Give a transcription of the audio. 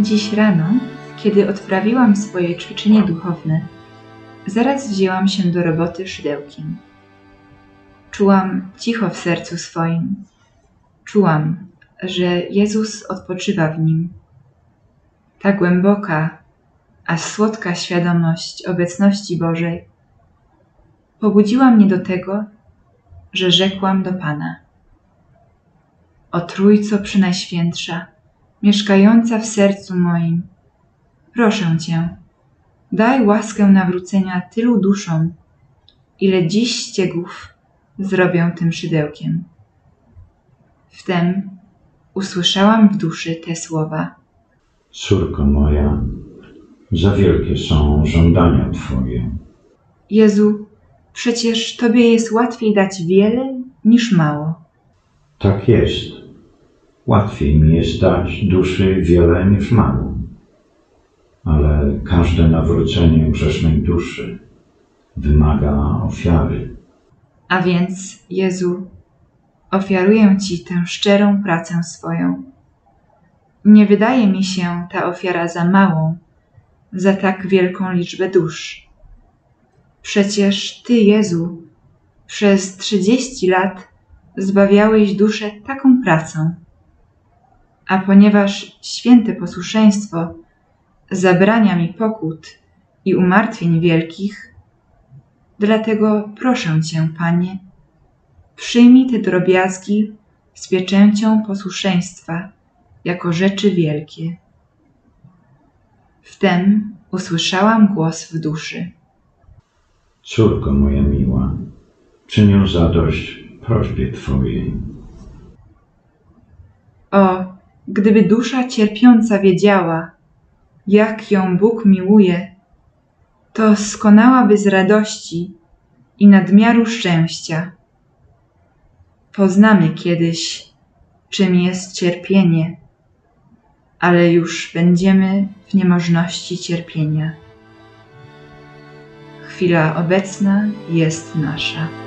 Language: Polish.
Dziś rano, kiedy odprawiłam swoje ćwiczenie duchowne, zaraz wzięłam się do roboty szydełkiem. Czułam cicho w sercu swoim. Czułam, że Jezus odpoczywa w nim. Ta głęboka, a słodka świadomość obecności Bożej pobudziła mnie do tego, że rzekłam do Pana: O Trójco Przynajświętsza, mieszkająca w sercu moim, proszę Cię, daj łaskę nawrócenia tylu duszom, ile dziś ściegów zrobię tym szydełkiem. Wtem usłyszałam w duszy te słowa. Córko moja, za wielkie są żądania Twoje. Jezu, przecież Tobie jest łatwiej dać wiele niż mało. Tak jest. Łatwiej mi jest dać duszy wiele niż mało. Ale każde nawrócenie grzesznej duszy wymaga ofiary. A więc, Jezu, ofiaruję Ci tę szczerą pracę swoją. Nie wydaje mi się ta ofiara za małą, za tak wielką liczbę dusz. Przecież Ty, Jezu, przez trzydzieści lat zbawiałeś duszę taką pracą. A ponieważ święte posłuszeństwo zabrania mi pokut i umartwień wielkich, Dlatego proszę Cię, Panie, przyjmij te drobiazgi z pieczęcią posłuszeństwa jako rzeczy wielkie. Wtem usłyszałam głos w duszy. Córko moja miła, czynię zadość prośbie Twojej. O, gdyby dusza cierpiąca wiedziała, jak ją Bóg miłuje, to skonałaby z radości i nadmiaru szczęścia. Poznamy kiedyś, czym jest cierpienie, ale już będziemy w niemożności cierpienia. Chwila obecna jest nasza.